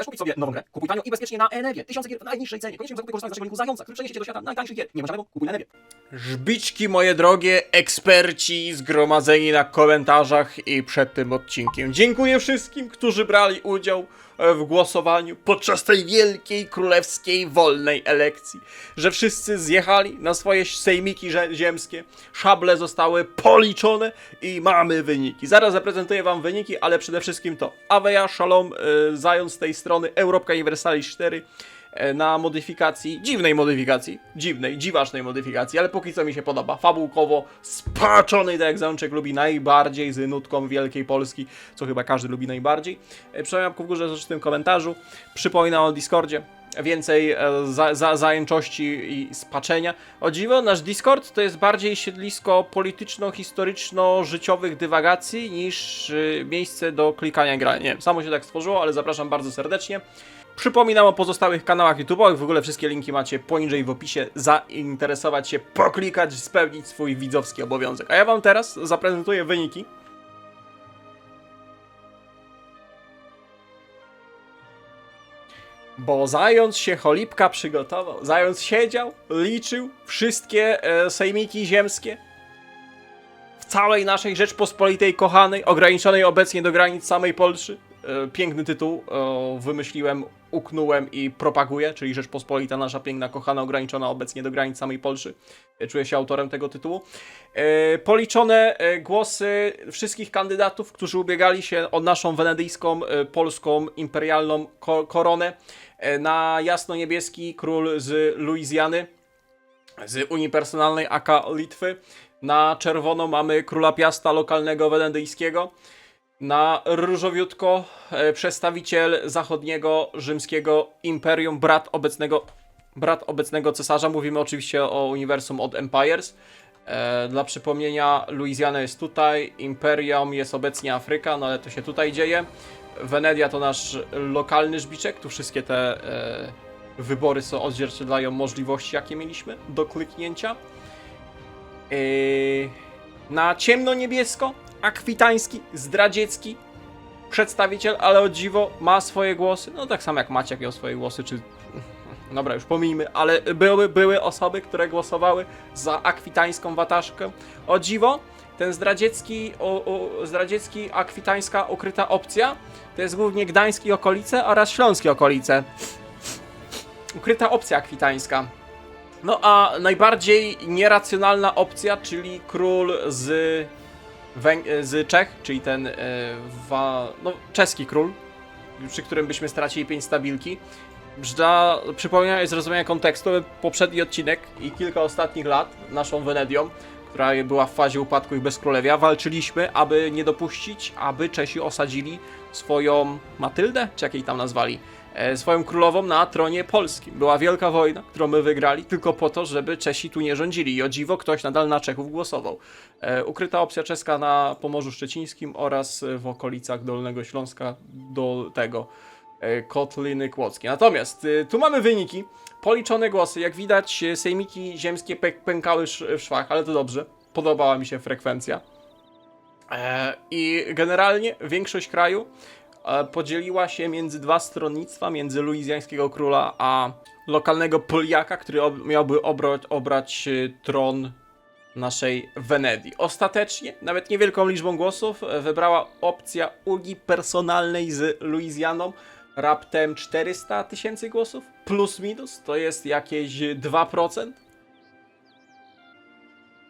Chcesz kupić sobie nową grę? Kupuj tanio i bezpiecznie na Enewie. Tysiące gier w najniższej cenie. Koniecznie muszę korzystać z naszego linku Zająca, który przeniesie do świata najtańszych gier. Nie masz żadnego? Kupuj na Enewie. Żbiczki moje drogie, eksperci zgromadzeni na komentarzach i przed tym odcinkiem. Dziękuję wszystkim, którzy brali udział w głosowaniu podczas tej wielkiej, królewskiej, wolnej elekcji. Że wszyscy zjechali na swoje sejmiki zie- ziemskie, szable zostały policzone i mamy wyniki. Zaraz zaprezentuję wam wyniki, ale przede wszystkim to Aveja, Shalom, e, Zając z tej strony, Europka Universalis 4, e, na modyfikacji, dziwnej modyfikacji, dziwnej, dziwacznej modyfikacji, ale póki co mi się podoba. Fabułkowo spaczony, tak jak Zajączek lubi najbardziej, z nutką Wielkiej Polski, co chyba każdy lubi najbardziej. E, Przemian w górze w tym komentarzu. Przypominam o Discordzie. Więcej e, za, za, zajęczości i spaczenia. O dziwo, nasz Discord to jest bardziej siedlisko polityczno-historyczno-życiowych dywagacji niż miejsce do klikania grania. Nie wiem, samo się tak stworzyło, ale zapraszam bardzo serdecznie. Przypominam o pozostałych kanałach YouTube'owych, w ogóle wszystkie linki macie poniżej w opisie. Zainteresować się, poklikać, spełnić swój widzowski obowiązek. A ja wam teraz zaprezentuję wyniki. Bo zając się cholipka przygotował. Zając siedział, liczył wszystkie e, sejmiki ziemskie w całej naszej Rzeczpospolitej kochanej, ograniczonej obecnie do granic samej Polszy. E, piękny tytuł e, wymyśliłem, uknąłem i propaguję, czyli Rzeczpospolita nasza piękna, kochana, ograniczona obecnie do granic samej Polszy. E, Czuję się autorem tego tytułu. Policzone głosy wszystkich kandydatów, którzy ubiegali się o naszą wenedyjską, polską, imperialną ko koronę. Na jasno-niebieski król z Luizjany, z Unii Personalnej AK Litwy. Na czerwono mamy króla Piasta lokalnego wenedyjskiego. Na różowiutko e, przedstawiciel zachodniego rzymskiego imperium, brat obecnego, brat obecnego cesarza. Mówimy oczywiście o uniwersum od Empires. E, dla przypomnienia, Luizjana jest tutaj, Imperium jest obecnie Afryka, no ale to się tutaj dzieje. Wenedia to nasz lokalny żbiczek, tu wszystkie te e, wybory są odzwierciedlają możliwości, jakie mieliśmy do kliknięcia. Na ciemno-niebiesko, akwitański, zdradziecki przedstawiciel, ale o dziwo ma swoje głosy. No tak samo jak Maciek miał swoje głosy, czy... Dobra, już pomijmy, ale były, były osoby, które głosowały za akwitańską wataszkę. O dziwo, ten zdradziecki, o, o, zdradziecki, akwitańska ukryta opcja to jest głównie Gdańsk i okolice oraz Śląskie okolice. Ukryta opcja akwitańska. No a najbardziej nieracjonalna opcja, czyli król z, Węg- z Czech, czyli ten e, wa, no, czeski król, przy którym byśmy stracili 5 stabilki. Dla przypomnienia i zrozumienia kontekstu, poprzedni odcinek i kilka ostatnich lat naszą Wenedią, która była w fazie upadku i bezkrólewia, walczyliśmy, aby nie dopuścić, aby Czesi osadzili swoją Matyldę, czy jak jej tam nazwali, e, swoją królową na tronie polskim. Była wielka wojna, którą my wygrali, tylko po to, żeby Czesi tu nie rządzili. I o dziwo ktoś nadal na Czechów głosował. E, ukryta opcja czeska na Pomorzu Szczecińskim oraz e, w okolicach Dolnego Śląska do tego e, Kotliny Kłodzkie. Natomiast e, tu mamy wyniki, policzone głosy. Jak widać, e, sejmiki ziemskie pę- pękały w szwach, ale to dobrze. Podobała mi się frekwencja. E, I generalnie większość kraju e, podzieliła się między dwa stronnictwa, między luizjańskiego króla a lokalnego Poliaka, który ob miałby obrać, obrać e, tron naszej Wenedii. Ostatecznie, nawet niewielką liczbą głosów, e, wybrała opcja Unii Personalnej z Luizjaną. Raptem 400 tysięcy głosów, plus minus, to jest jakieś 2%.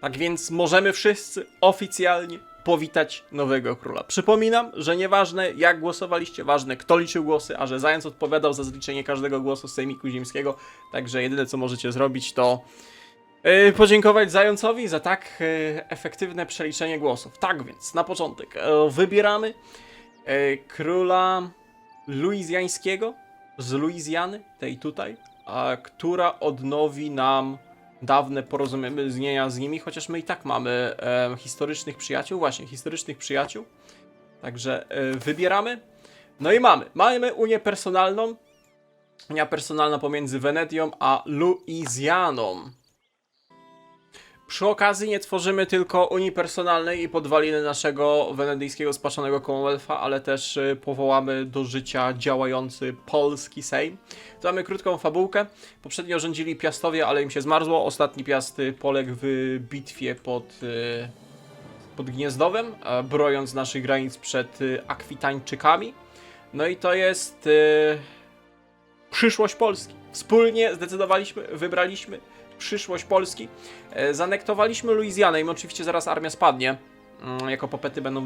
Tak więc możemy wszyscy oficjalnie powitać nowego króla. Przypominam, że nieważne jak głosowaliście, ważne kto liczył głosy, a że Zając odpowiadał za zliczenie każdego głosu z Sejmiku Ziemskiego, także jedyne co możecie zrobić to yy, podziękować Zającowi za tak yy, efektywne przeliczenie głosów. Tak więc, na początek yy, wybieramy yy, króla luizjańskiego z Luizjany, tej tutaj, a, która odnowi nam dawne porozumienia z nimi, chociaż my i tak mamy e, historycznych przyjaciół, właśnie, historycznych przyjaciół. Także e, wybieramy. No i mamy. Mamy Unię personalną. Unia personalna pomiędzy Wenedią a Luizjaną. Przy okazji nie tworzymy tylko Unii Personalnej i podwaliny naszego wenedyjskiego spaczonego Commonwealtha, ale też y, powołamy do życia działający polski Sejm. Tu mamy krótką fabułkę. Poprzednio rządzili Piastowie, ale im się zmarzło. Ostatni Piast y, poległ w bitwie pod, y, pod Gniezdowem, brojąc naszych granic przed Akwitańczykami. No i to jest przyszłość Polski. Wspólnie zdecydowaliśmy, wybraliśmy przyszłość Polski. E, Zanektowaliśmy Luizjanę, im oczywiście zaraz armia spadnie. Mm, Jako popety będą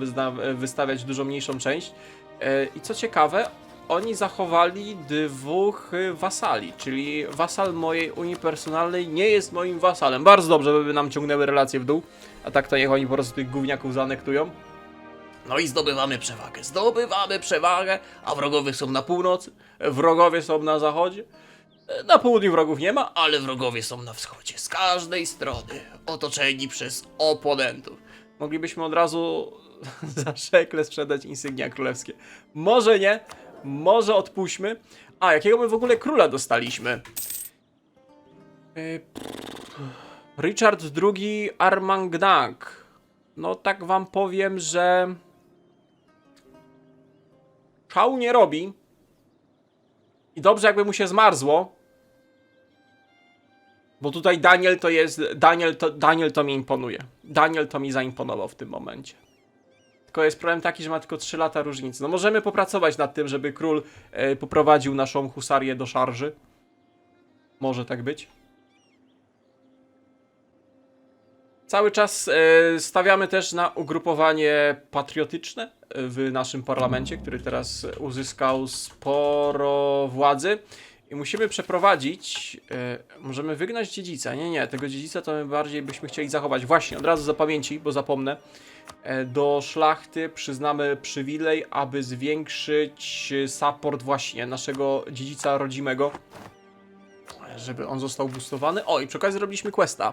wystawiać dużo mniejszą część. E, I co ciekawe, oni zachowali dwóch wasali, czyli wasal mojej Unii Personalnej nie jest moim wasalem. Bardzo dobrze, by nam ciągnęły relacje w dół, a tak to niech oni po prostu tych gówniaków zanektują. No i zdobywamy przewagę, zdobywamy przewagę, a wrogowie są na północy, wrogowie są na zachodzie. Na południu wrogów nie ma, ale wrogowie są na wschodzie. Z każdej strony, otoczeni przez oponentów. Moglibyśmy od razu za szekle sprzedać insygnia królewskie. Może nie, może odpuśćmy. A, jakiego my w ogóle króla dostaliśmy? Yy, Richard II Armagnac. No tak wam powiem, że... Szału nie robi. I dobrze jakby mu się zmarzło. Bo tutaj Daniel to jest. Daniel to, Daniel to mi imponuje. Daniel to mi zaimponował w tym momencie. Tylko jest problem taki, że ma tylko 3 lata różnicy. No możemy popracować nad tym, żeby król e, poprowadził naszą husarię do szarży. Może tak być. Cały czas e, stawiamy też na ugrupowanie patriotyczne w naszym parlamencie, który teraz uzyskał sporo władzy. I musimy przeprowadzić. E, możemy wygnać dziedzica. Nie, nie, tego dziedzica to my bardziej byśmy chcieli zachować. Właśnie, od razu za pamięci, bo zapomnę. E, do szlachty przyznamy przywilej, aby zwiększyć e, support właśnie naszego dziedzica rodzimego. E, Żeby on został boostowany. O, i przy okazji zrobiliśmy questa.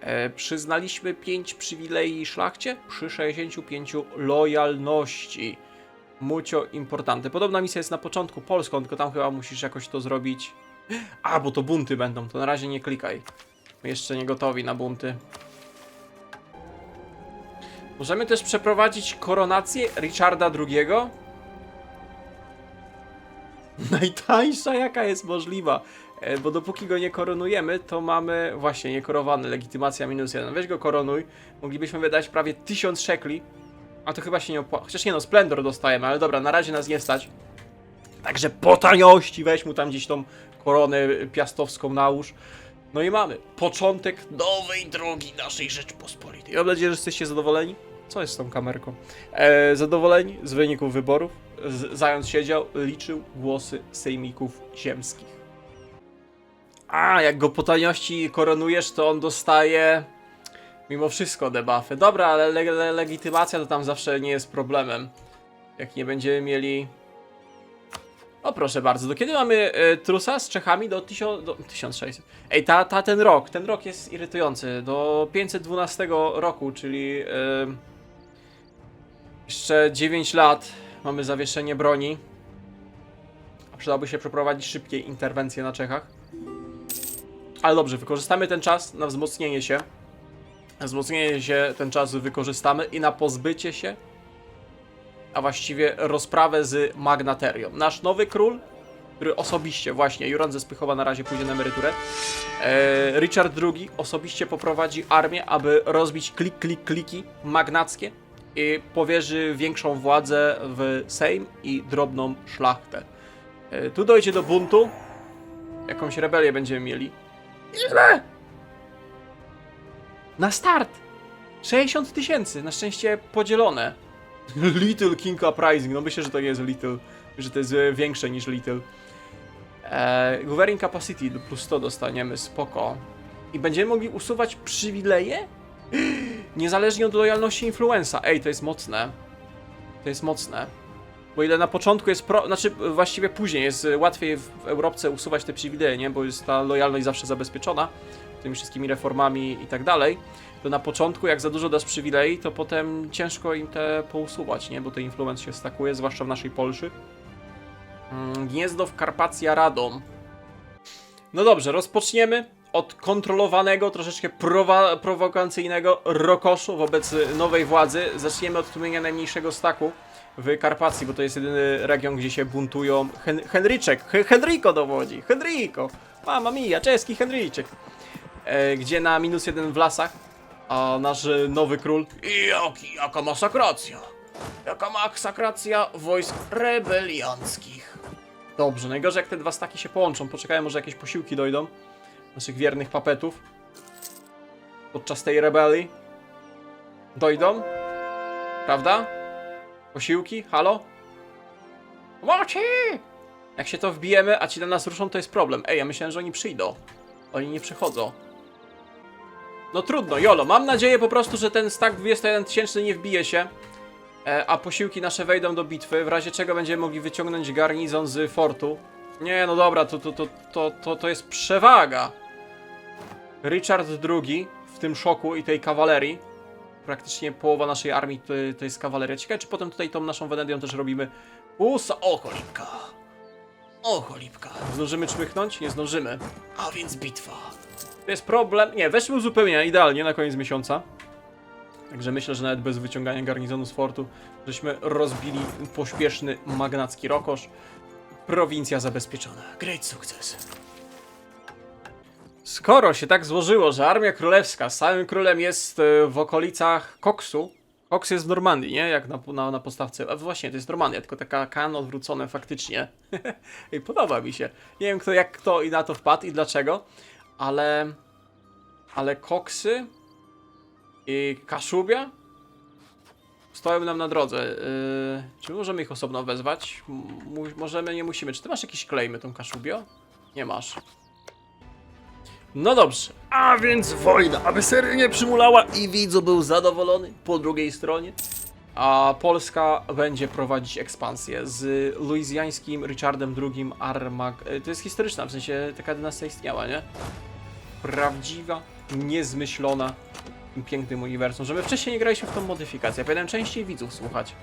E, przyznaliśmy 5 przywilei szlachcie przy 65 lojalności. Mucio importante. Podobna misja jest na początku polską, tylko tam chyba musisz jakoś to zrobić. A, bo to bunty będą, to na razie nie klikaj. Jeszcze nie gotowi na bunty. Możemy też przeprowadzić koronację Richarda II. Najtańsza jaka jest możliwa. E, Bo dopóki go nie koronujemy, to mamy właśnie niekorowany, legitymacja minus jeden. Weź go koronuj, moglibyśmy wydać prawie 1000 szekli, a to chyba się nie opłaca. Chociaż nie no, Splendor dostajemy, ale dobra, na razie nas nie stać. Także po taniości weź mu tam gdzieś tą koronę piastowską nałóż. No i mamy początek nowej drogi naszej Rzeczpospolitej. Mam nadzieję, że jesteście zadowoleni. Co jest z tą kamerką? E, zadowoleni z wyników wyborów. Z, zając siedział, liczył głosy sejmików ziemskich. A, jak go po taniości koronujesz, to on dostaje mimo wszystko debuffy. Dobra, ale le le legitymacja to tam zawsze nie jest problemem. Jak nie będziemy mieli... O proszę bardzo, do kiedy mamy e, trusa z Czechami? Do, tysiąc, do 1600. Ej, ta, ta, ten rok, ten rok jest irytujący. Do 512 roku, czyli e, jeszcze 9 lat mamy zawieszenie broni. Przydałoby się przeprowadzić szybkie interwencje na Czechach. Ale dobrze, wykorzystamy ten czas na wzmocnienie się. Wzmocnienie się ten czas wykorzystamy i na pozbycie się, a właściwie rozprawę z Magnaterią. Nasz nowy król, który osobiście, właśnie, Juran ze Spychowa na razie pójdzie na emeryturę. E, Richard II osobiście poprowadzi armię, aby rozbić klik, klik, kliki magnackie i powierzy większą władzę w Sejm i drobną szlachtę. E, tu dojdzie do buntu. Jakąś rebelię będziemy mieli. Ile? Na start! 60 tysięcy, na szczęście podzielone. Little King Uprising, no myślę, że to nie jest Little, że to jest e, większe niż Little. Eee, Governing Capacity plus 100 dostaniemy, spoko. I będziemy mogli usuwać przywileje? Niezależnie od lojalności influenza. Ej, to jest mocne. To jest mocne. Bo ile na początku jest pro... Znaczy, właściwie później jest łatwiej w Europce usuwać te przywileje, nie? Bo jest ta lojalność zawsze zabezpieczona tymi wszystkimi reformami i tak dalej, to na początku jak za dużo dasz przywilei, to potem ciężko im te pousuwać, nie? Bo ten influence się stakuje, zwłaszcza w naszej Polszy. Mm, Gniezdo w Karpacja Radom. No dobrze, rozpoczniemy od kontrolowanego, troszeczkę prowa- prowokacyjnego rokoszu wobec nowej władzy. Zaczniemy od tłumienia najmniejszego staku w Karpacji, bo to jest jedyny region, gdzie się buntują. Hen Henryczek, Hen Henrico dowodzi, Henrico, mama mia, czeski Henryczek. E, gdzie na minus jeden w lasach, a nasz nowy król... Jaki, jaka masakracja! Jaka masakracja wojsk rebelianckich. Dobrze, najgorzej jak te dwa staki się połączą. Poczekajmy, może jakieś posiłki dojdą. Naszych wiernych papetów. Podczas tej rebelii. Dojdą. Prawda? Posiłki? Halo? Moci! Jak się to wbijemy, a ci na nas ruszą, to jest problem. Ej, ja myślałem, że oni przyjdą. Oni nie przychodzą. No trudno, jolo. Mam nadzieję po prostu, że ten stack 21 tysięczny nie wbije się. E, a posiłki nasze wejdą do bitwy, w razie czego będziemy mogli wyciągnąć garnizon z fortu. Nie, no dobra, to, to, to, to, to, to jest przewaga. Richard II w tym szoku i tej kawalerii. Praktycznie połowa naszej armii to, to jest kawaleria. Ciekawe, czy potem tutaj tą naszą Wenedią też robimy. Usa, o cholipka. O cholipka. Zdążymy czmychnąć? Nie zdążymy. A więc bitwa. To jest problem. Nie, weszły uzupełnienia idealnie na koniec miesiąca. Także myślę, że nawet bez wyciągania garnizonu z fortu, żeśmy rozbili pośpieszny magnacki rokosz. Prowincja zabezpieczona. Great sukces. Skoro się tak złożyło, że armia królewska z samym królem jest e, w okolicach Koksu, Koks jest w Normandii, nie? Jak na, na, na postawce. A właśnie, to jest Normandia, tylko taka kan odwrócone faktycznie. I podoba mi się. Nie wiem kto, jak kto i na to wpadł i dlaczego, ale... Ale Koksy i Kaszubia stoją nam na drodze. Yy, czy możemy ich osobno wezwać? M- możemy, nie musimy. Czy ty masz jakieś klejmy tą Kaszubio? Nie masz. No dobrze. A więc wojna, aby sery nie przymulała i widzu był zadowolony po drugiej stronie. A Polska będzie prowadzić ekspansję z luizjańskim Richardem II Armag... e, To jest historyczna, w sensie taka dynastia istniała, nie? Prawdziwa, niezmyślona pięknym uniwersum, że my wcześniej nie graliśmy w tą modyfikację. Powinienem częściej widzów słuchać.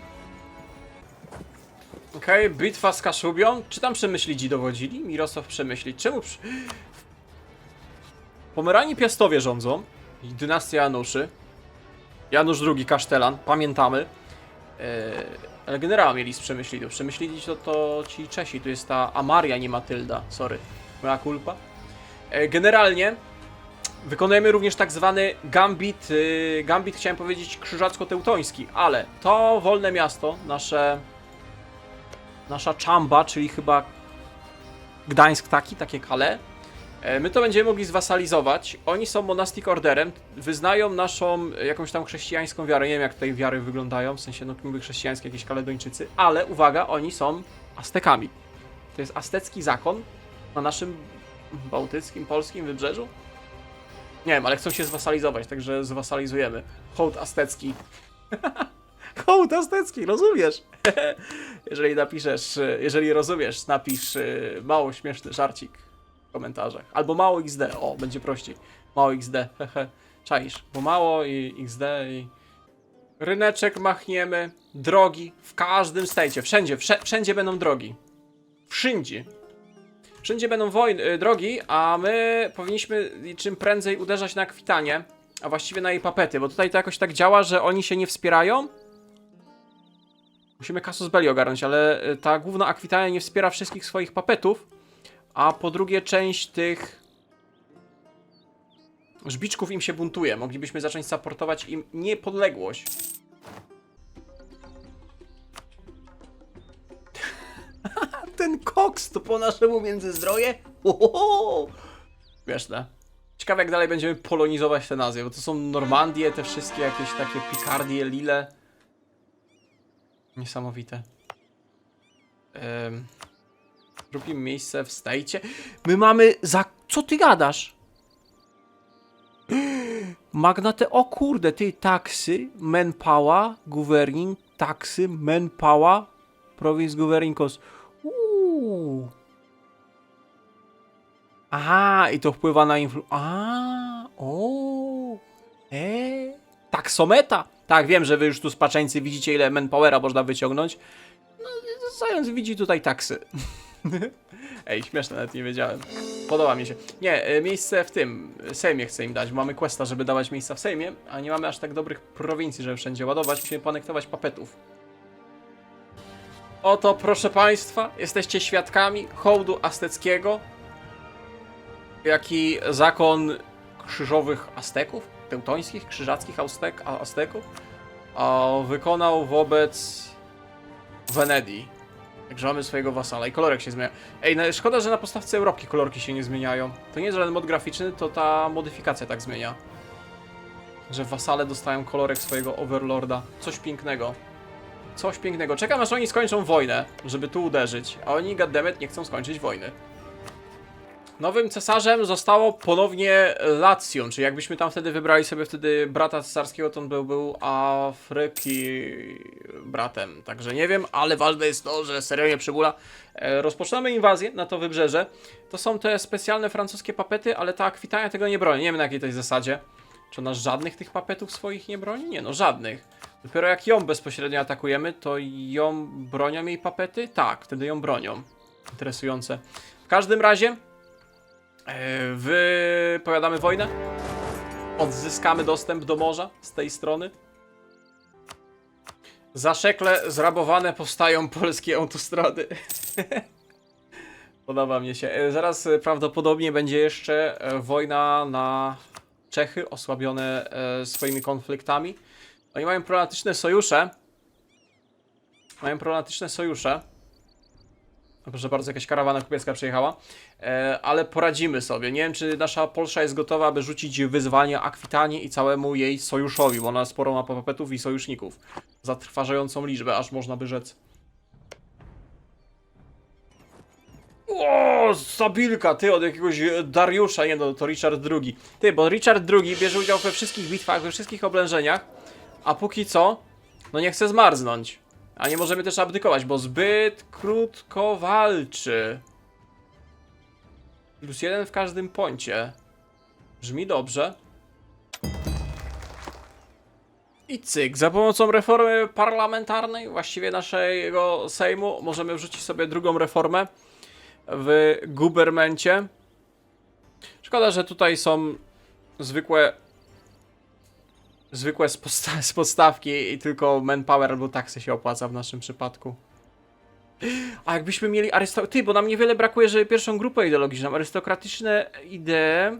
Okej, bitwa z Kaszubią. Czy tam Przemyślidzi dowodzili? Mirosław Przemyślić. Czemu przy... Pomerani Piastowie rządzą. Dynastia Januszy. Janusz II Kasztelan, pamiętamy. Eee, ale generała mieli z Przemyślidów. Przemyślidzi to, to ci Czesi, tu jest ta Amaria, nie Matylda. Sorry, moja kulpa. E, generalnie wykonujemy również tak zwany gambit, y, gambit chciałem powiedzieć krzyżacko-teutoński, ale to wolne miasto, nasze nasza Czamba, czyli chyba Gdańsk taki, takie kale, e, my to będziemy mogli zwasalizować. Oni są monastic orderem, wyznają naszą jakąś tam chrześcijańską wiarę, nie wiem jak tutaj wiary wyglądają, w sensie no niby chrześcijańskie jakieś kaledończycy, ale uwaga, oni są Aztekami. To jest aztecki zakon na naszym bałtyckim, polskim wybrzeżu. Nie wiem, ale chcą się zwasalizować, także zwasalizujemy. Hołd aztecki. Hołd aztecki, rozumiesz? jeżeli napiszesz, jeżeli rozumiesz, napisz y, mało śmieszny żarcik w komentarzach. Albo mało XD, o, będzie prościej. Mało XD, hehe. Czaisz, bo mało i XD i... Ryneczek machniemy, drogi, w każdym stejcie, wszędzie, wszędzie będą drogi. Wszędzie. Wszędzie będą wojny, y, drogi, a my powinniśmy czym prędzej uderzać na Akwitanię, a właściwie na jej papety, bo tutaj to jakoś tak działa, że oni się nie wspierają. Musimy Casus Belli ogarnąć, ale y, ta główna Akwitania nie wspiera wszystkich swoich papetów, a po drugie część tych żbiczków im się buntuje. Moglibyśmy zacząć supportować im niepodległość. Ten koks to po naszemu międzyzdroje? Ohoho! Śmieszne. Ciekawe jak dalej będziemy polonizować te nazwy, bo to są Normandie, te wszystkie jakieś takie Picardie, Lille. Niesamowite. Um, Robimy miejsce w stajcie. My mamy za... Co ty gadasz? Magnate... O kurde, ty taksy, manpower, governing, taksy, manpower, province governing cost. Aha, i to wpływa na influ... A, o, e, taksometa. Tak, wiem, że wy już tu spaczeńcy widzicie, ile manpowera można wyciągnąć. No, zając widzi tutaj taksy. Ej, śmieszne, nawet nie wiedziałem. Podoba mi się. Nie, e, miejsce w tym e, Sejmie chcę im dać. bo Mamy questa, żeby dawać miejsca w Sejmie, a nie mamy aż tak dobrych prowincji, żeby wszędzie ładować. Musimy ponektować papetów. Oto, proszę Państwa, jesteście świadkami hołdu azteckiego, jaki zakon krzyżowych Azteków, teutońskich, krzyżackich Aztek, Azteków, wykonał wobec Wenedii. Także mamy swojego wasala i kolorek się zmienia. Ej, no, szkoda, że na podstawce Europki kolorki się nie zmieniają. To nie jest żaden mod graficzny, to ta modyfikacja tak zmienia. Że wasale dostają kolorek swojego overlorda. Coś pięknego. Coś pięknego. Czekam aż oni skończą wojnę, żeby tu uderzyć. A oni, goddammit, nie chcą skończyć wojny. Nowym cesarzem zostało ponownie Lacjon, czyli jakbyśmy tam wtedy wybrali sobie wtedy brata cesarskiego, to on był, był Afryki bratem. Także nie wiem, ale ważne jest to, że serio nie przybula. E, rozpoczynamy inwazję na to wybrzeże. To są te specjalne francuskie papety, ale ta Akwitania tego nie broni. Nie wiem na jakiej to jest zasadzie. Czy ona żadnych tych papetów swoich nie broni? Nie, no żadnych. Dopiero jak ją bezpośrednio atakujemy, to ją bronią jej papety? Tak, wtedy ją bronią. Interesujące. W każdym razie wypowiadamy wojnę. Odzyskamy dostęp do morza z tej strony. Zaszekle zrabowane powstają polskie autostrady. Podoba mi się. E, Zaraz e, prawdopodobnie będzie jeszcze e, wojna na Czechy, osłabione e, swoimi konfliktami. Oni mają problematyczne sojusze. Mają problematyczne sojusze. O, Proszę bardzo, jakaś karawana kupiecka przyjechała. E, ale poradzimy sobie. Nie wiem, czy nasza Polsza jest gotowa, aby rzucić wyzwanie Akwitanii i całemu jej sojuszowi, bo ona sporo ma papetów i sojuszników. Zatrważającą liczbę, aż można by rzec. O, Sabilka, ty od jakiegoś Dariusza, nie no, to Richard II. Ty, bo Richard II bierze udział we wszystkich bitwach, we wszystkich oblężeniach, a póki co, no nie chce zmarznąć. A nie możemy też abdykować, bo zbyt krótko walczy. Plus jeden w każdym poncie. Brzmi dobrze. I cyk, za pomocą reformy parlamentarnej, właściwie naszego Sejmu, możemy wrzucić sobie drugą reformę w gubermencie. Szkoda, że tutaj są zwykłe zwykłe z, z podstawki i tylko manpower albo taksy się opłaca w naszym przypadku. A jakbyśmy mieli arysto... Ty, bo nam niewiele brakuje, żeby pierwszą grupę ideologiczną. Arystokratyczne idee,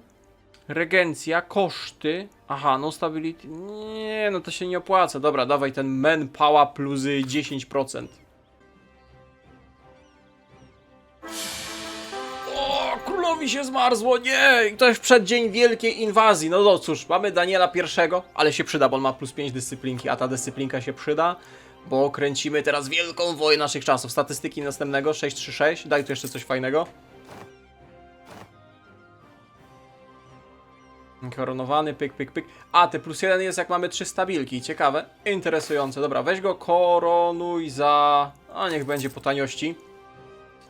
regencja, koszty. Aha, no stability. Nie, no to się nie opłaca. Dobra, dawaj ten manpower plus 10%. Królowi się zmarzło, nie! I to jest przeddzień wielkiej inwazji. No, no cóż, mamy Daniela I, ale się przyda, bo on ma plus 5 dyscyplinki, a ta dyscyplinka się przyda, bo kręcimy teraz wielką wojnę naszych czasów. Statystyki następnego, 636, daj tu jeszcze coś fajnego. Koronowany, pyk, pyk, pyk. A, te plus jeden jest jak mamy trzy stabilki. Ciekawe, interesujące. Dobra, weź go koronuj za... A, niech będzie po taniości.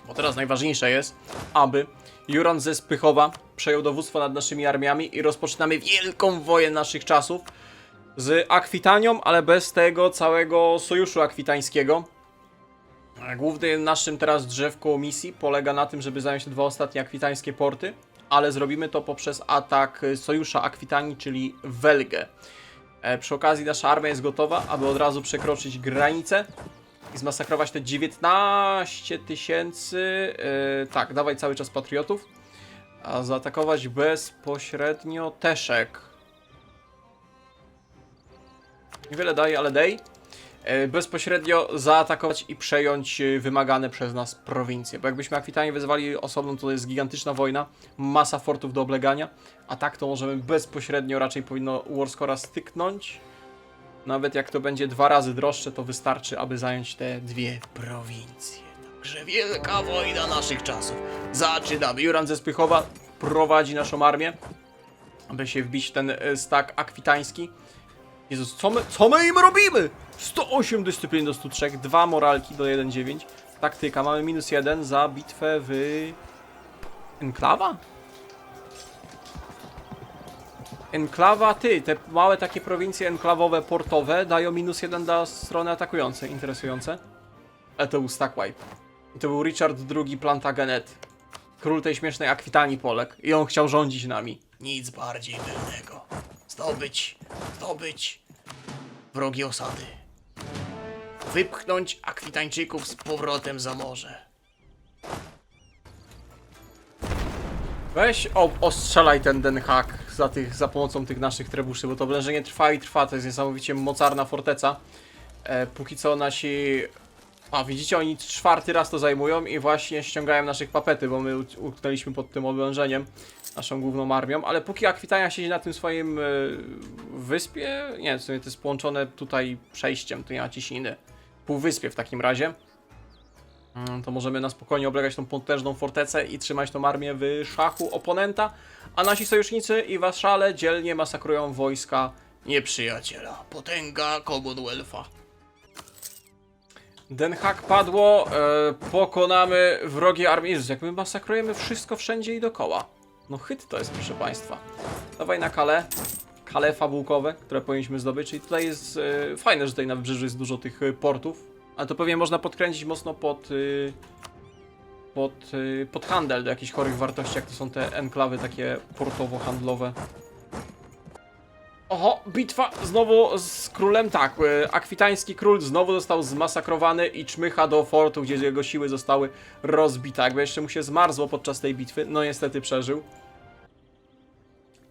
Bo teraz najważniejsze jest, aby Juran ze Spychowa przejął dowództwo nad naszymi armiami i rozpoczynamy wielką wojnę naszych czasów z Akwitanią, ale bez tego całego sojuszu akwitańskiego. A Głównym naszym teraz drzewką misji polega na tym, żeby zająć dwa ostatnie akwitańskie porty, ale zrobimy to poprzez atak sojusza Akwitanii, czyli Welgę. E, Przy okazji nasza armia jest gotowa, aby od razu przekroczyć granicę i zmasakrować te 19 tysięcy. Yy, tak, dawaj cały czas patriotów. A zaatakować bezpośrednio Teszek. Niewiele daje, ale dej. Yy, bezpośrednio zaatakować i przejąć yy, wymagane przez nas prowincje. Bo jakbyśmy Akwitanię wyzwali osobną, to jest gigantyczna wojna, masa fortów do oblegania. A tak to możemy bezpośrednio raczej powinno Warscora styknąć. Nawet jak to będzie dwa razy droższe, to wystarczy, aby zająć te dwie prowincje. Także wielka wojna naszych czasów. Zaczynamy. Juran ze Spychowa prowadzi naszą armię, aby się wbić w ten e, stak akwitański. Jezus, co my, co my im robimy? 108 dyscyplin do 103, 2 moralki do 1,9. Taktyka, mamy minus 1 za bitwę w... Enklawa? Enklawa, ty, te małe takie prowincje enklawowe, portowe dają minus jeden dla strony atakującej. Interesujące. Ale to był stack wipe. I to był Richard II Plantagenet. król tej śmiesznej Akwitanii Polek i on chciał rządzić nami. Nic bardziej mylnego. Zdobyć, zdobyć wrogie osady. Wypchnąć Akwitańczyków z powrotem za morze. Weź o, ostrzelaj ten Den Haag za, tych, za pomocą tych naszych trebuszy, bo to oblężenie trwa i trwa, to jest niesamowicie mocarna forteca. E, póki co nasi... A, widzicie, oni czwarty raz to zajmują i właśnie ściągają naszych papety, bo my ut- utknęliśmy pod tym oblężeniem, naszą główną armią, ale póki Akwitania siedzi na tym swoim e, wyspie, nie, w sumie to jest połączone tutaj przejściem, tu nie ma ciśniny, półwyspie w takim razie, to możemy na spokojnie oblegać tą potężną fortecę i trzymać tą armię w szachu oponenta, a nasi sojusznicy i waszale dzielnie masakrują wojska nieprzyjaciela. Potęga Commonwealtha. Den Haag padło, e, pokonamy wrogie armie. Jezus, jak my masakrujemy wszystko wszędzie i dokoła. No chyt to jest, proszę państwa. Dawaj na kale. Kale fabułkowe, które powinniśmy zdobyć. Czyli tutaj jest e, fajne, że tutaj na wybrzeżu jest dużo tych e, portów. Ale to pewnie można podkręcić mocno pod, y, pod, y, pod handel do jakichś chorych wartości, jak to są te enklawy takie portowo-handlowe. Oho, bitwa znowu z królem, tak, y, akwitański król znowu został zmasakrowany i czmycha do fortu, gdzie jego siły zostały rozbite. Jakby jeszcze mu się zmarzło podczas tej bitwy, no niestety przeżył.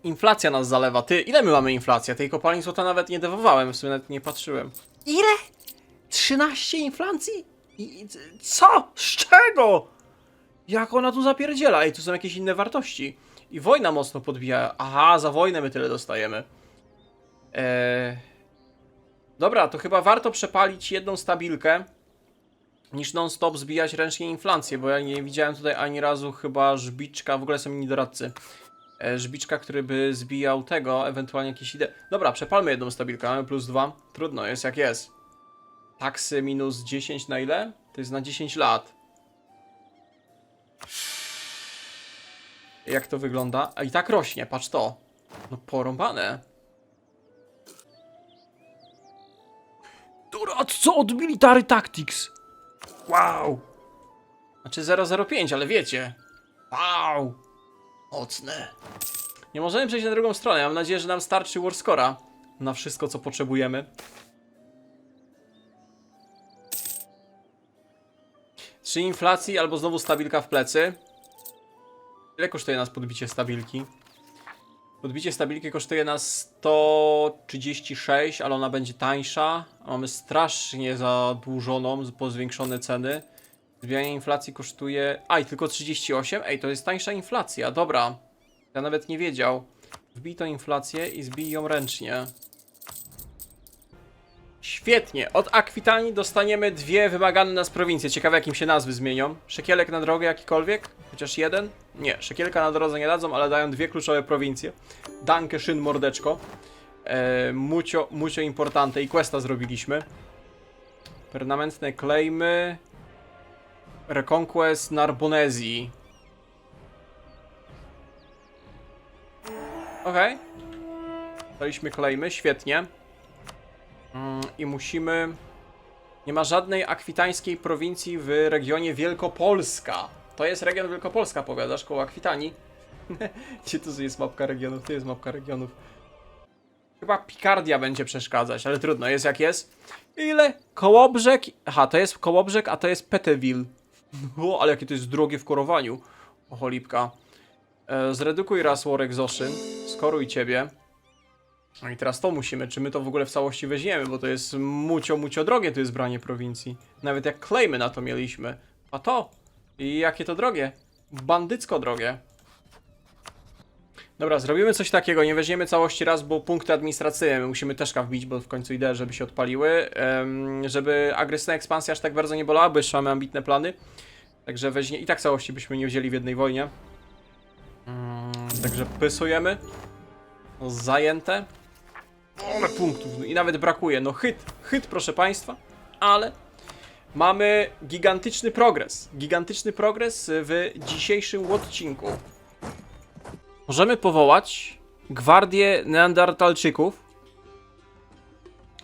Inflacja nas zalewa. Ty, ile my mamy inflację? Tej kopalni złota nawet nie dewowałem, w sumie nawet nie patrzyłem. Ile? 13 inflacji? I, i co? Z czego? Jak ona tu zapierdziela? Ej, tu są jakieś inne wartości. I wojna mocno podbija. Aha, za wojnę my tyle dostajemy. Eee... Dobra, to chyba warto przepalić jedną stabilkę, niż non-stop zbijać ręcznie inflację, bo ja nie widziałem tutaj ani razu chyba żbiczka, w ogóle są inni doradcy. E, żbiczka, który by zbijał tego, ewentualnie jakieś idee. Dobra, przepalmy jedną stabilkę, mamy plus dwa. Trudno, jest jak jest. Taksy minus 10 na ile? To jest na 10 lat. Jak to wygląda? A i tak rośnie, patrz to. No porąbane. Doradco od Military Tactics. Wow. Znaczy 005, ale wiecie. Wow. Mocne. Nie możemy przejść na drugą stronę. Mam nadzieję, że nam starczy Warscora na wszystko, co potrzebujemy. Trzy inflacji albo znowu stabilka w plecy. Ile kosztuje nas podbicie stabilki? Podbicie stabilki kosztuje nas 136, ale ona będzie tańsza. Mamy strasznie zadłużoną, po zwiększone ceny. Zbijanie inflacji kosztuje... Aj, tylko 38? Ej, to jest tańsza inflacja, dobra. Ja nawet nie wiedział. Wbij tą inflację i zbij ją ręcznie. Świetnie. Od Akwitanii dostaniemy dwie wymagane nas prowincje. Ciekawe, jakim się nazwy zmienią. Szekielek na drogę jakikolwiek? Chociaż jeden? Nie, szekielka na drodze nie dadzą, ale dają dwie kluczowe prowincje. Danke szyn mordeczko. E, mucio, mucio importante i questa zrobiliśmy. Permanentne claimy. Reconquest Narbonezji. Okej. Daliśmy claimy, świetnie. I musimy... Nie ma żadnej akwitańskiej prowincji w regionie Wielkopolska. To jest region Wielkopolska, powiadasz, koło Akwitanii. Gdzie tu jest mapka regionów? Tu jest mapka regionów. Chyba Picardia będzie przeszkadzać, ale trudno, jest jak jest. Ile? Kołobrzeg... Aha, to jest Kołobrzeg, a to jest Peteville. O, ale jakie to jest drogie w korowaniu. O, cholipka. E, zredukuj raz Worek Zoszyn. Skoruj ciebie. No i teraz to musimy, czy my to w ogóle w całości weźmiemy, bo to jest mucio, mucio drogie to jest branie prowincji. Nawet jak klejmy na to mieliśmy. A to? I jakie to drogie? Bandycko drogie. Dobra, zrobimy coś takiego, nie weźmiemy całości raz, bo punkty administracyjne my musimy też wbić, bo w końcu idee, żeby się odpaliły. Em, żeby agresywna ekspansja aż tak bardzo nie bolała, bo jeszcze mamy ambitne plany. Także weźmie i tak całości byśmy nie wzięli w jednej wojnie. Mm, także pysujemy. Zajęte. Ole punktów. I nawet brakuje. No hyt, hyt proszę Państwa. Ale mamy gigantyczny progres. Gigantyczny progres w dzisiejszym odcinku. Możemy powołać gwardię neandertalczyków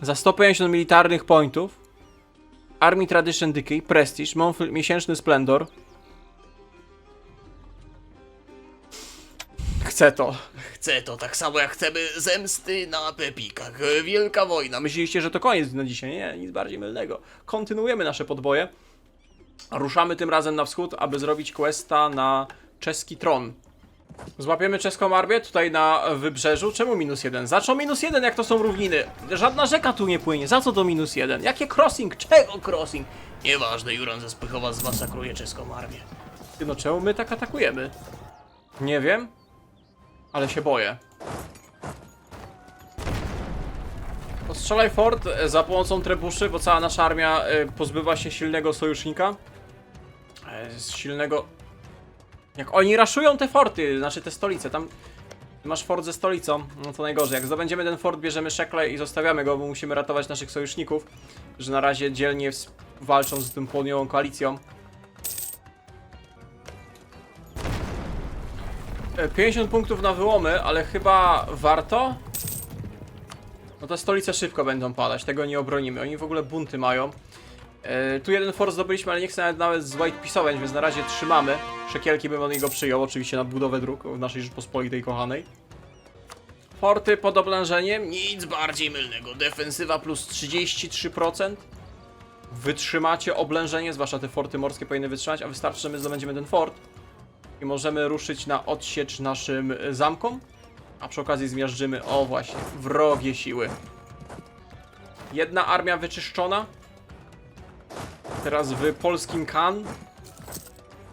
za 150 militarnych pointów. Army Tradition Decay, Prestige, Monthly, miesięczny Splendor. Chcę to. Chcę to, tak samo jak chcemy zemsty na Pepikach. Wielka wojna. Myśleliście, że to koniec na dzisiaj? Nie, nic bardziej mylnego. Kontynuujemy nasze podboje. Ruszamy tym razem na wschód, aby zrobić questa na czeski tron. Złapiemy czeską armię tutaj na wybrzeżu. Czemu minus jeden? Za co minus jeden, jak to są równiny? Żadna rzeka tu nie płynie. Za co to minus jeden? Jakie crossing? Czego crossing? Nieważne, Juran ze Spychowa zmasakruje czeską armię. No czemu my tak atakujemy? Nie wiem, ale się boję. Postrzelaj fort e, za pomocą trebuszy, bo cała nasza armia e, pozbywa się silnego sojusznika. E, Z silnego... Jak oni raszują te forty, znaczy te stolice, tam... Masz fort ze stolicą, no to najgorzej. Jak zdobędziemy ten fort, bierzemy szekle i zostawiamy go, bo musimy ratować naszych sojuszników, że na razie dzielnie walczą z tym południową koalicją. 50 punktów na wyłomy, ale chyba warto? No te stolice szybko będą padać, tego nie obronimy. Oni w ogóle bunty mają. E, tu jeden fort zdobyliśmy, ale nie chcę nawet, nawet z White pisować, więc na razie trzymamy. Szekielki bym od niego przyjął, oczywiście na budowę dróg w naszej Rzeczpospolitej kochanej. Forty pod oblężeniem, nic bardziej mylnego. Defensywa plus 33%. Wytrzymacie oblężenie, zwłaszcza te forty morskie powinny wytrzymać, a wystarczy, że my zdobędziemy ten fort. I możemy ruszyć na odsiecz naszym y, zamkom. A przy okazji zmiażdżymy, o właśnie, wrogie siły. Jedna armia wyczyszczona. Teraz w polskim Kan.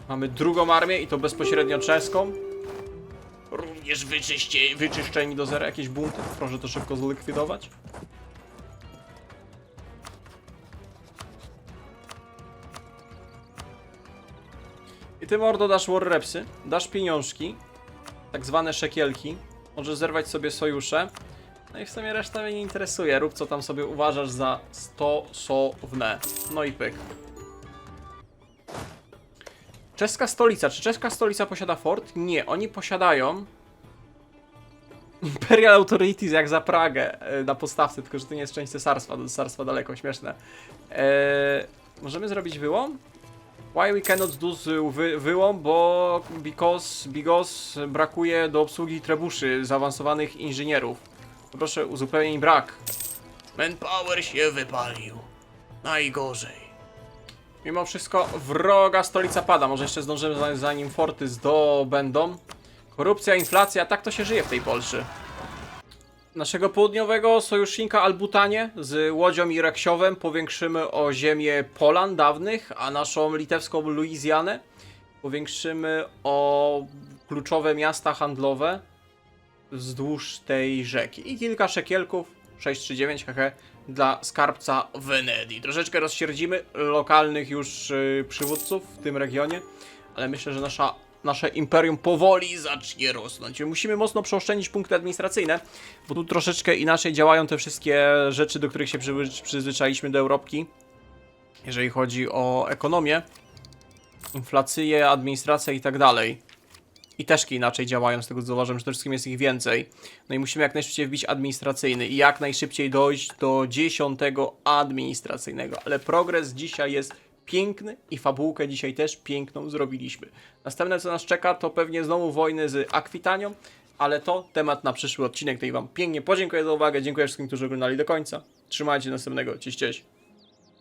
Mamy drugą armię i to bezpośrednio czeską. Również wyczyście, wyczyszczeni do zera jakieś bunty. Proszę to szybko zlikwidować. Ty mordo dasz warrepsy, dasz pieniążki, tak zwane szekielki, możesz zerwać sobie sojusze. No i w sumie reszta mnie nie interesuje, rób co tam sobie uważasz za stosowne. No i pyk. Czeska stolica. Czy czeska stolica posiada fort? Nie, oni posiadają Imperial Authorities jak za Pragę e, na podstawce, tylko że to nie jest część cesarstwa, do cesarstwa daleko, śmieszne. Eee, możemy zrobić wyłom? Why we cannot do wy, wyłom? Bo because, because brakuje do obsługi trebuszy zaawansowanych inżynierów. Poproszę uzupełnień brak. Manpower się wypalił. Najgorzej. Mimo wszystko wroga stolica pada. Może jeszcze zdążymy za- zanim forty zdobędą. Korupcja, inflacja, tak to się żyje w tej Polsce. Naszego południowego sojusznika Albutanie z łodzią i powiększymy o ziemię Polan dawnych, a naszą litewską Luizjanę powiększymy o kluczowe miasta handlowe wzdłuż tej rzeki. I kilka szekielków, 6 czy 9, hehe, dla skarbca Wenedii. Troszeczkę rozsierdzimy lokalnych już y, przywódców w tym regionie, ale myślę, że nasza, nasze imperium powoli zacznie rosnąć. Musimy mocno przeoszczędzić punkty administracyjne, bo tu troszeczkę inaczej działają te wszystkie rzeczy, do których się przyzwyczailiśmy do Europki, jeżeli chodzi o ekonomię, inflację, administrację i tak dalej. I też inaczej działają, z tego co zauważyłem, że przede wszystkim jest ich więcej. No i musimy jak najszybciej wbić administracyjny i jak najszybciej dojść do dziesiątego administracyjnego. Ale progres dzisiaj jest piękny i fabułkę dzisiaj też piękną zrobiliśmy. Następne co nas czeka to pewnie znowu wojny z Akwitanią, ale to temat na przyszły odcinek. Tutaj Wam pięknie podziękuję za uwagę. Dziękuję wszystkim, którzy oglądali do końca. Trzymajcie następnego. Cześć, cześć.